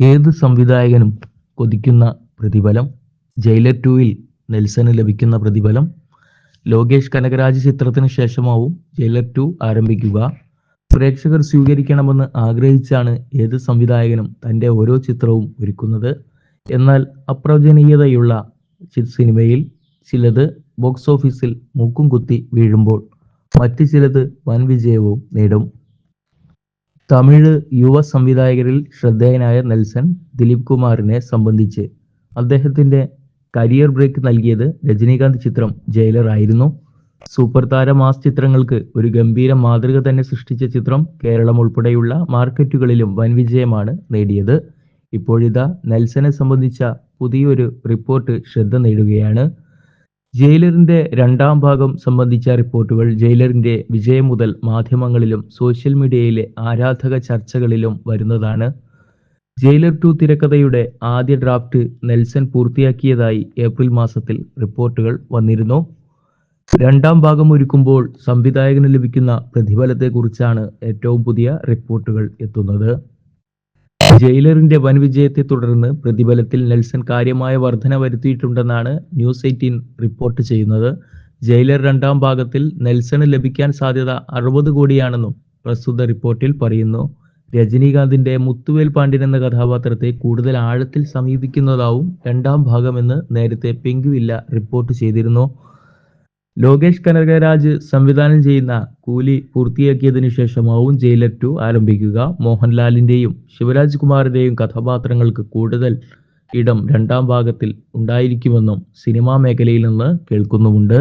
ഏത് സംവിധായകനും കൊതിക്കുന്ന പ്രതിഫലം? ജയിലർ ടൂവിൽ നെൽസന് ലഭിക്കുന്ന പ്രതിഫലം? ലോകേഷ് കനകരാജ് ചിത്രത്തിന് ശേഷമാവും ജയിലർ ടു ആരംഭിക്കുക. പ്രേക്ഷകർ സ്വീകരിക്കണമെന്ന് ആഗ്രഹിച്ചാണ് ഏത് സംവിധായകനും തന്റെ ഓരോ ചിത്രവും ഒരുക്കുന്നത്. എന്നാൽ അപ്രവചനീയതയുള്ള സിനിമയിൽ ചിലത് ബോക്സ് ഓഫീസിൽ മൂക്കും കുത്തി വീഴുമ്പോൾ മറ്റു ചിലത് വൻ വിജയവും നേടും. തമിഴ് യുവ സംവിധായകരിൽ ശ്രദ്ധേയനായ നെൽസൺ ദിലീപ് കുമാറിനെ സംബന്ധിച്ച് അദ്ദേഹത്തിന്റെ കരിയർ ബ്രേക്ക് നൽകിയത് രജനീകാന്ത് ചിത്രം ജയിലർ ആയിരുന്നു. സൂപ്പർ താര മാസ് ചിത്രങ്ങൾക്ക് ഒരു ഗംഭീര മാതൃക തന്നെ സൃഷ്ടിച്ച ചിത്രം കേരളം ഉൾപ്പെടെയുള്ള മാർക്കറ്റുകളിലും വൻ വിജയമാണ് നേടിയത്. ഇപ്പോഴിതാ നെൽസനെ സംബന്ധിച്ച പുതിയൊരു റിപ്പോർട്ട് ശ്രദ്ധ നേടുകയാണ്. ജയിലറിന്റെ രണ്ടാം ഭാഗം സംബന്ധിച്ച റിപ്പോർട്ടുകൾ ജയിലറിന്റെ വിജയം മുതൽ മാധ്യമങ്ങളിലും സോഷ്യൽ മീഡിയയിലെ ആരാധക ചർച്ചകളിലും വരുന്നതാണ്. ജയിലർ ടു തിരക്കഥയുടെ ആദ്യ ഡ്രാഫ്റ്റ് നെൽസൺ പൂർത്തിയാക്കിയതായി ഏപ്രിൽ മാസത്തിൽ റിപ്പോർട്ടുകൾ വന്നിരുന്നു. രണ്ടാം ഭാഗം ഒരുക്കുമ്പോൾ സംവിധായകന് ലഭിക്കുന്ന പ്രതിഫലത്തെക്കുറിച്ചാണ് ഏറ്റവും പുതിയ റിപ്പോർട്ടുകൾ എത്തുന്നത്. ജയിലറിന്റെ വൻ വിജയത്തെ തുടർന്ന് പ്രതിഫലത്തിൽ നെൽസൺ കാര്യമായ വർധന വരുത്തിയിട്ടുണ്ടെന്നാണ് ന്യൂസ് എയ്റ്റീൻ റിപ്പോർട്ട് ചെയ്യുന്നത്. ജയിലർ രണ്ടാം ഭാഗത്തിൽ നെൽസണ് ലഭിക്കാൻ സാധ്യത അറുപത് കോടിയാണെന്നും പ്രസ്തുത റിപ്പോർട്ടിൽ പറയുന്നു. രജനീകാന്തിന്റെ മുത്തുവേൽ പാണ്ഡ്യൻ എന്ന കഥാപാത്രത്തെ കൂടുതൽ ആഴത്തിൽ സമീപിക്കുന്നതാവും രണ്ടാം ഭാഗമെന്ന് നേരത്തെ പെങ്കുവില്ല റിപ്പോർട്ട് ചെയ്തിരുന്നു. ലോകേഷ് കനകരാജ് സംവിധാനം ചെയ്യുന്ന കൂലി പൂർത്തിയാക്കിയതിനു ശേഷമാവും ജയിലർ ടു ആരംഭിക്കുക. മോഹൻലാലിന്റെയും ശിവരാജ് കുമാറിന്റെയും കഥാപാത്രങ്ങൾക്ക് കൂടുതൽ ഇടം രണ്ടാം ഭാഗത്തിൽ ഉണ്ടായിരിക്കുമെന്നും സിനിമാ മേഖലയിൽ നിന്ന് കേൾക്കുന്നുമുണ്ട്.